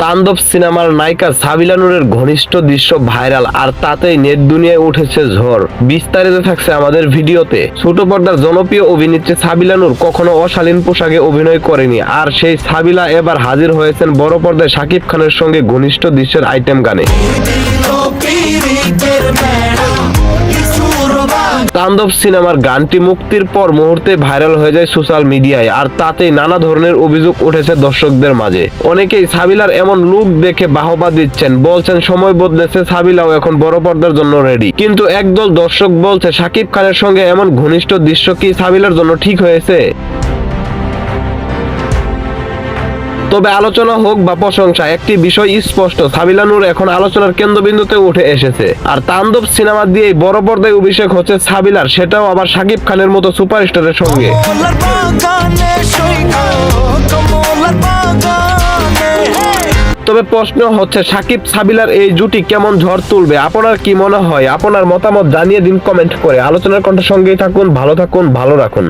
তাণ্ডব সিনেমার নায়িকা সাবিলা নূরের ঘনিষ্ঠ দৃশ্য ভাইরাল আর তাতেই নেট দুনিয়ায় উঠেছে ঝড়। বিস্তারিত থাকছে আমাদের ভিডিওতে। ছোট পর্দার জনপ্রিয় অভিনেত্রী সাবিলা নূর কখনো অশালীন পোশাকে অভিনয় করেনি আর সেই সাবিলা এবার হাজির হয়েছেন বড় পর্দায় শাকিব খানের সঙ্গে ঘনিষ্ঠ দৃশ্যের আইটেম গানে। তাণ্ডব সিনেমার গানটি মুক্তির পর মুহূর্তে ভাইরাল হয়ে যায় সোশ্যাল মিডিয়ায়, আর তাতে নানা ধরনের অভিযোগ উঠেছে দর্শকদের মাঝে। অনেকেই সাবিলার এমন লুক দেখে বাহবা দিচ্ছেন, বলছেন, সময় বদলেছে, সাবিলাও এখন বড় পর্দার জন্য রেডি কিন্তু একদল দর্শক বলছে, সাকিব খানের সঙ্গে এমন ঘনিষ্ঠ দৃশ্য কি সাবিলার জন্য ঠিক হয়েছে? তবে আলোচনা হোক বা প্রশংসা একটি বিষয় স্পষ্ট। সাবিলা নূর এখন আলোচনার কেন্দ্রবিন্দুতে উঠে এসেছে। আর তাণ্ডব সিনেমা দিয়েই বড় পর্দায় অভিষেক হচ্ছে সাবিলার সেটাও আবার শাকিব খানের মতো সুপারস্টারের সঙ্গে। তবে প্রশ্ন হচ্ছে সাকিব সাবিলার এই জুটি কেমন ঝড় তুলবে? আপনার কি মনে হয়? আপনার মতামত জানিয়ে দিন কমেন্ট করে। আলোচনার কণ্ঠের সঙ্গেই থাকুন ভালো থাকুন ভালো রাখুন।